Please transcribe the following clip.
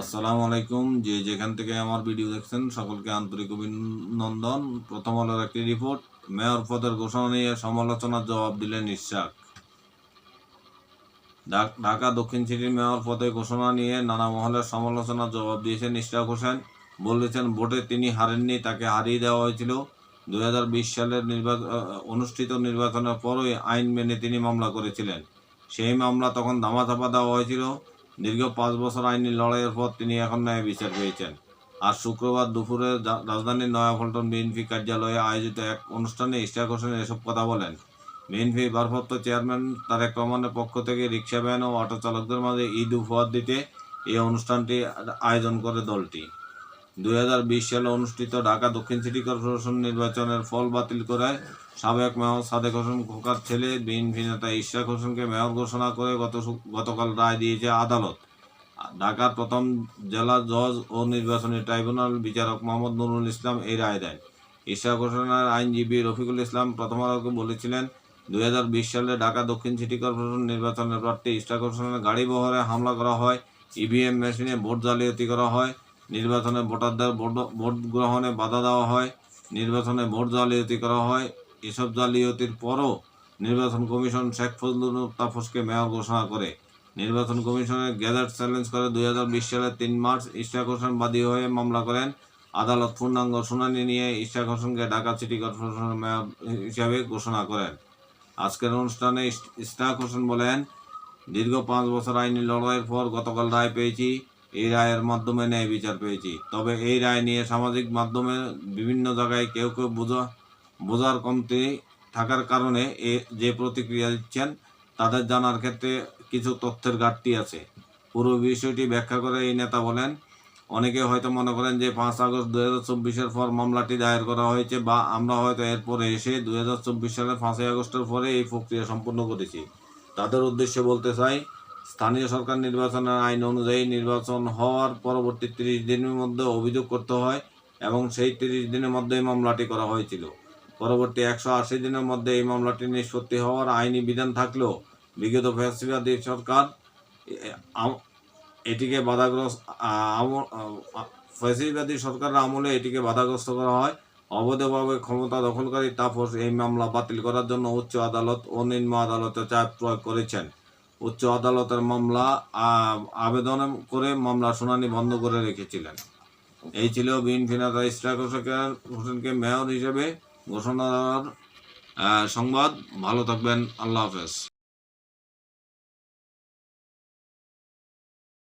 আসসালামু আলাইকুম। যে যেখান থেকে আমার ভিডিও দেখছেন, সকলকে আন্তরিক অভিনন্দন। প্রথম আলোর একটি রিপোর্ট মেয়র পদের ঘোষণা নিয়ে সমালোচনার জবাব দিলেন ইশাক। ঢাকা দক্ষিণ সিটির মেয়র পদে ঘোষণা নিয়ে নানা মহলের সমালোচনার জবাব দিয়েছেন ইশরাক হোসেন। বলেছেন, ভোটে তিনি হারেননি, তাকে হারিয়ে দেওয়া হয়েছিল। দুই হাজার বিশ সালের নির্বাচন অনুষ্ঠিত নির্বাচনের পরই আইন মেনে তিনি মামলা করেছিলেন। সেই মামলা তখন ধামাচাপা দেওয়া হয়েছিল। দীর্ঘ পাঁচ বছর আইনি লড়াইয়ের পর তিনি এখন ন্যায় বিচার পেয়েছেন। আর শুক্রবার দুপুরে রাজধানীর নয়াপল্টন বিএনপি কার্যালয়ে আয়োজিত এক অনুষ্ঠানে ইশরাক হোসেন এসব কথা বলেন। বিএনপি ভারপ্রাপ্ত চেয়ারম্যান তারেক রহমানের পক্ষ থেকে রিক্সা ভ্যান ও অটো চালকদের মাঝে ঈদ উপহার দিতে এই অনুষ্ঠানটি আয়োজন করে দলটি। দুই হাজার বিশ সালে অনুষ্ঠিত ঢাকা দক্ষিণ সিটি কর্পোরেশন নির্বাচনের ফল বাতিল করায় সাবেক মেয়র সাদেক হোসেন খোকার ছেলে বিএনপি নেতা ইশরাক হোসেনকে মেয়র ঘোষণা করে গত গতকাল রায় দিয়েছে আদালত। ঢাকার প্রথম জেলা জজ ও নির্বাচনী ট্রাইব্যুনাল বিচারক মোহাম্মদ নুরুল ইসলাম এই রায় দেয় ইশরাক হোসেনের আইনজীবী রফিকুল ইসলাম প্রথম আলোকে বলেছিলেন, দুই হাজার বিশ সালে ঢাকা দক্ষিণ সিটি কর্পোরেশন নির্বাচনের প্রার্থী ইশরাক হোসেনের গাড়ি বহরে হামলা করা হয়, ইভিএম মেশিনে ভোট জালিয়াতি করা হয় নির্বাচনে ভোটারদের ভোট গ্রহণে বাধা দেওয়া হয়, নির্বাচনে ভোট জালিয়াতি করা হয়। এসব জালিয়াতির পরও নির্বাচন কমিশন শেখ ফজলুল তাফসকে মেয়র ঘোষণা করে। নির্বাচন কমিশনের গ্যাজেট চ্যালেঞ্জ করে দুই হাজার বিশ সালের তিন মার্চ ইশরাক হোসেন বাদী হয়ে মামলা করেন। আদালত পূর্ণাঙ্গ শুনানি নিয়ে ইশরাক হোসেনকে ঢাকা সিটি কর্পোরেশনের মেয়র হিসাবে ঘোষণা করেন। আজকের অনুষ্ঠানে ইশ- ইশরাক হোসেন বলেন, দীর্ঘ পাঁচ বছর আইনি লড়াইয়ের পর গতকাল রায় পেয়েছি। এই রায়ের মাধ্যমে ন্যায় বিচার পেয়েছি। তবে এই রায় নিয়ে সামাজিক মাধ্যমে বিভিন্ন জায়গায় কেউ কেউ বোঝা, বোঝার কমতি থাকার কারণে এ যে প্রতিক্রিয়া দিচ্ছেন, তাদের জানার ক্ষেত্রে কিছু তথ্যের ঘাটতি আছে। পুরো বিষয়টি ব্যাখ্যা করে এই নেতা বলেন, অনেকে হয়তো মনে করেন যে পাঁচ আগস্ট দু হাজার চব্বিশের পর মামলাটি দায়ের করা হয়েছে বা আমরা হয়তো এরপরে এসে দু হাজার চব্বিশ সালের পাঁচই আগস্টের পরে এই প্রক্রিয়া সম্পূর্ণ করেছি। তাদের উদ্দেশ্যে বলতে চাই স্থানীয় সরকার নির্বাচনের আইন অনুযায়ী নির্বাচন হওয়ার পরবর্তী তিরিশ দিনের মধ্যে অভিযোগ করতে হয় এবং সেই তিরিশ দিনের মধ্যেই মামলাটি করা হয়েছিল। পরবর্তী একশো আশি দিনের মধ্যে এই মামলাটি নিষ্পত্তি হওয়ার আইনি বিধান থাকলেও বিগত ফ্যাসিবাদী সরকার এটিকে বাধাগ্রস্ত ফ্যাসিবাদী সরকারের আমলে এটিকে বাধাগ্রস্ত করা হয়। অবৈধভাবে ক্ষমতা দখলকারী তাপস এই মামলা বাতিল করার জন্য উচ্চ আদালত ও নিম্ন আদালতে চাপ প্রয়োগ করেছেন। উচ্চ আদালতের মামলা আবেদন করে মামলা শুনানি বন্ধ করে রেখেছিলেন। এই ছিল বিএনপি নেতা ইশরাক হোসেন হোসেনকে মেয়র হিসেবে ঘোষণা দেওয়ার সংবাদ। ভালো থাকবেন। আল্লাহ হাফেজ।